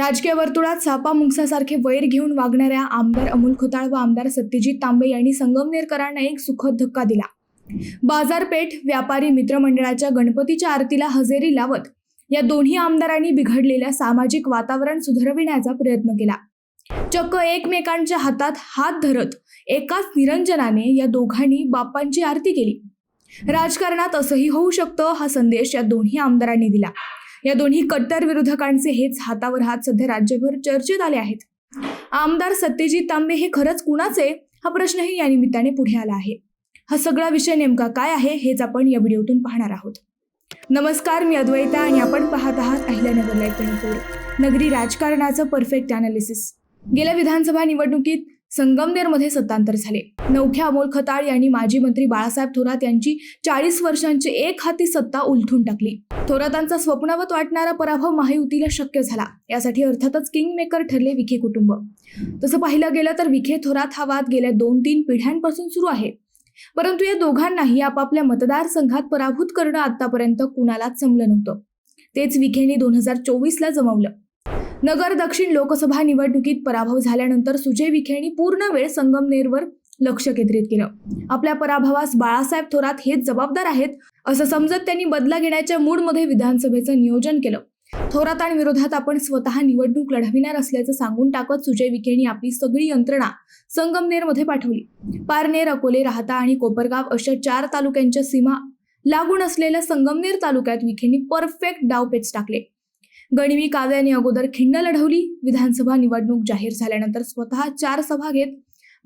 राजकीय वर्तुळात सापा मुंगसासारखे वैर घेऊन वागणाऱ्या आमदार अमोल खोताळ व आमदार सत्यजित तांबे यांनी संगमनेरकरांना एक सुखद धक्का दिला. बाजारपेठ व्यापारी मित्रमंडळाच्या गणपतीच्या आरतीला हजेरी लावत या दोन्ही आमदारांनी बिघडलेल्या सामाजिक वातावरण सुधारविण्याचा प्रयत्न केला. चक्क एकमेकांच्या हातात हात धरत एकाच निरंजनाने या दोघांनी बाप्पांची आरती केली. राजकारणात असंही होऊ शकतं हा संदेश या दोन्ही आमदारांनी दिला. या दोन्ही कट्टर विरोधकांचे हेच हातावर हात सध्या राज्यभर चर्चेत आले आहेत. आमदार सत्यजित तांबे हे खरंच कुणाचे? हा प्रश्नही या निमित्ताने पुढे आला आहे. हा सगळा विषय नेमका काय आहे हेच आपण या व्हिडिओतून पाहणार आहोत. नमस्कार मी अद्वैता आणि आपण पाहत आहात अहिल्यानगर नगर ट्वेंटी फोर नगरी राजकारणाचं परफेक्ट अनालिसिस गेल्या विधानसभा निवडणुकीत संगमनेरमध्ये सत्तांतर झाले. नवख्या अमोल खताळ यांनी माजी मंत्री बाळासाहेब थोरात यांची चाळीस वर्षांची एक हाती सत्ता उलथून टाकली. थोरातांचा स्वप्नवत वाटणारा पराभव महायुतीला शक्य झाला. यासाठी अर्थातच किंग मेकर ठरले विखे कुटुंब. तसं पाहिलं गेलं तर विखे थोरात हा वाद गेल्या दोन तीन पिढ्यांपासून सुरू आहे. परंतु या दोघांनाही आपापल्या मतदारसंघात पराभूत करणं आतापर्यंत कुणालाच जमलं नव्हतं. तेच विखेने दोन हजार चोवीसला जमवलं. नगर दक्षिण लोकसभा निवडणुकीत पराभव झाल्यानंतर सुजय विखेंनी पूर्ण वेळ संगमनेरवर लक्ष केंद्रित केलं. आपल्या पराभवास बाळासाहेब थोरात हेच जबाबदार आहेत असं समजत त्यांनी बदला घेण्याच्या मूडमध्ये विधानसभेचं नियोजन केलं. थोरातांविरोधात आपण स्वतः निवडणूक लढविणार असल्याचं सांगून टाकत सुजय विखेंनी आपली सगळी यंत्रणा संगमनेरमध्ये पाठवली. पारनेर अकोले राहता आणि कोपरगाव अशा चार तालुक्यांच्या सीमा लागून असलेल्या संगमनेर तालुक्यात विखेंनी परफेक्ट डावपेच टाकले. गणिमी काव्याने अगोदर खिंड लढवली. विधानसभा निवडणूक जाहीर झाल्यानंतर स्वतः चार सभा घेत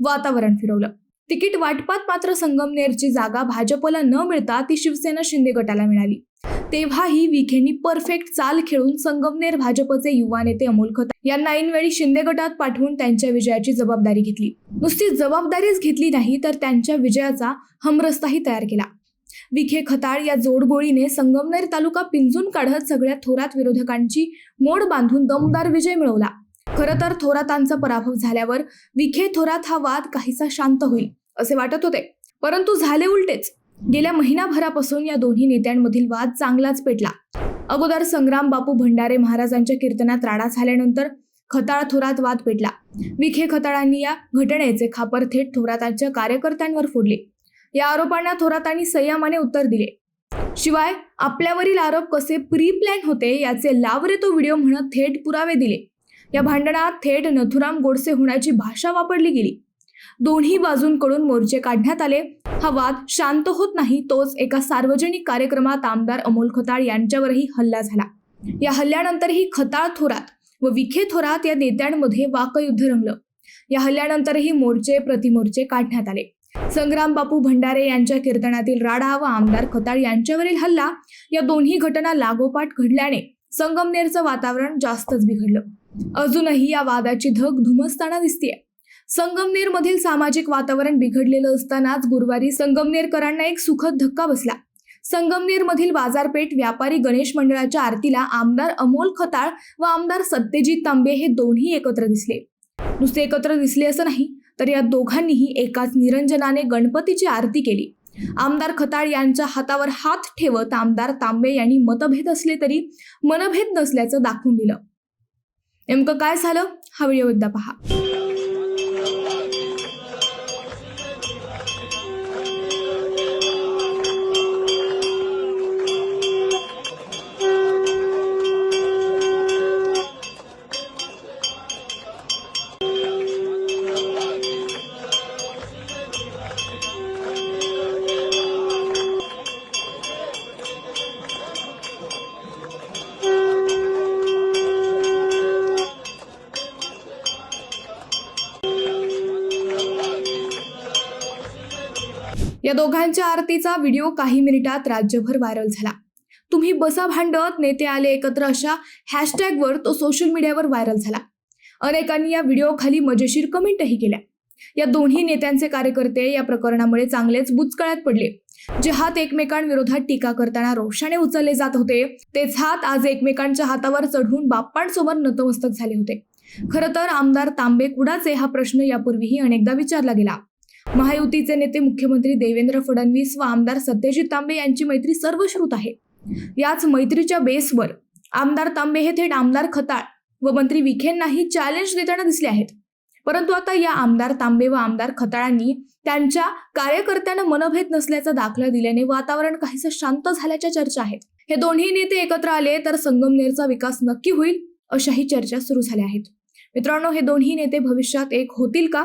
वातावरण फिरवलं. तिकीट वाटपात मात्र संगमनेरची जागा भाजपला न मिळता ती शिवसेना शिंदे गटाला मिळाली. तेव्हाही विखेंनी परफेक्ट चाल खेळून संगमनेर भाजपचे युवा नेते अमोल खताळ यांना ऐनवेळी शिंदे गटात पाठवून त्यांच्या विजयाची जबाबदारी घेतली. नुसती जबाबदारीच घेतली नाही तर त्यांच्या विजयाचा हमरस्ताही तयार केला. विखे खताळ या जोडगोळीने संगमनेर तालुका पिंजून काढत सगळ्या थोरात विरोधकांची मोड बांधून दमदार विजय मिळवला. खरं तर थोरातांचा पराभव झाल्यावर विखे थोरात हा वाद काहीसा शांत होईल असे वाटत होते. परंतु झाले उलटेच. गेल्या महिनाभरापासून या दोन्ही नेत्यांमधील वाद चांगलाच पेटला. अगोदर संग्राम बापू भंडारे महाराजांच्या कीर्तनात राडा झाल्यानंतर खताळ थोरात वाद पेटला. विखे खताळांनी या घटनेचे खापर थेट थोरातांच्या कार्यकर्त्यांवर फोडले. या आरोपांना थोरातांनी संयमाने उत्तर दिले. शिवाय आपल्यावरील आरोप कसे प्री प्लॅन होते याचे लावरे तो व्हिडिओ म्हणत थेट पुरावे दिले. या भांडणात थेट नथुराम गोडसे होण्याची भाषा वापरली गेली. दोन्ही बाजूंकडून मोर्चे काढण्यात आले. हा वाद शांत होत नाही तोच एका सार्वजनिक कार्यक्रमात आमदार अमोल खताळ यांच्यावरही हल्ला झाला. या हल्ल्यानंतरही खताळ थोरात व विखे थोरात या नेत्यांमध्ये वाकयुद्ध रंगलं. या हल्ल्यानंतरही मोर्चे प्रतिमोर्चे काढण्यात आले. संग्राम बापू भंडारे यांच्या कीर्तनातील राडा व आमदार खताळ यांच्यावरील हल्ला या दोन्ही घटना लागोपाठ घडल्याने संगमनेरचं वातावरण जास्तच बिघडलं. अजूनही या वादाची धग धुमसताना दिसतीये. संगमनेर मधील सामाजिक वातावरण बिघडलेलं असतानाच गुरुवारी संगमनेरकरांना एक सुखद धक्का बसला. संगमनेरमधील बाजारपेठ व्यापारी गणेश मंडळाच्या आरतीला आमदार अमोल खताळ व आमदार सत्यजित तांबे हे दोन्ही एकत्र दिसले. नुसते एकत्र दिसले असं नाही तर या दोघांनीही एकाच निरंजनाने गणपतीची आरती केली. आमदार खताळ यांच्या हातावर हात ठेवत आमदार तांबे यांनी मतभेद असले तरी मनभेद नसल्याचं दाखवून दिलं. नेमकं काय झालं? हा व्हिडिओ एकदा पहा. या दोघांच्या आरतीचा व्हिडिओ काही मिनिटात राज्यभर व्हायरल झाला. तुम्ही बसा भांडत नेते आले एकत्र अशा हॅशटॅगवर तो सोशल मीडियावर व्हायरल झाला. अनेकांनी या व्हिडिओ खाली मजेशीर कमेंटही केल्या. या दोन्ही नेत्यांचे कार्यकर्ते या प्रकरणामुळे चांगलेच बुचकळ्यात पडले. जे हात एकमेकांविरोधात टीका करताना रोषाने उचलले जात होते तेच हात आज एकमेकांच्या हातावर चढून बाप्पांसमोर नतमस्तक झाले होते. खरं तर आमदार तांबे कुडाचे हा प्रश्न यापूर्वीही अनेकदा विचारला गेला. महायुतीचे नेते मुख्यमंत्री देवेंद्र फडणवीस व आमदार सत्यजित तांबे यांची मैत्री सर्वश्रुत आहे. याच मैत्रीच्या बेसवर आमदार तांबे हे थेट आमदार खताळ व मंत्री विखेंनाही चॅलेंज देताना दिसले आहेत. परंतु आता या आमदार तांबे व आमदार खताळांनी त्यांच्या कार्यकर्त्यांना मनभेद नसल्याचा दाखला दिल्याने वातावरण काहीसं शांत झाल्याच्या चर्चा आहेत. हे दोन्ही नेते एकत्र आले तर संगमनेरचा विकास नक्की होईल अशाही चर्चा सुरू झाल्या आहेत. मित्रांनो हे दोन्ही नेते भविष्यात एक होतील का?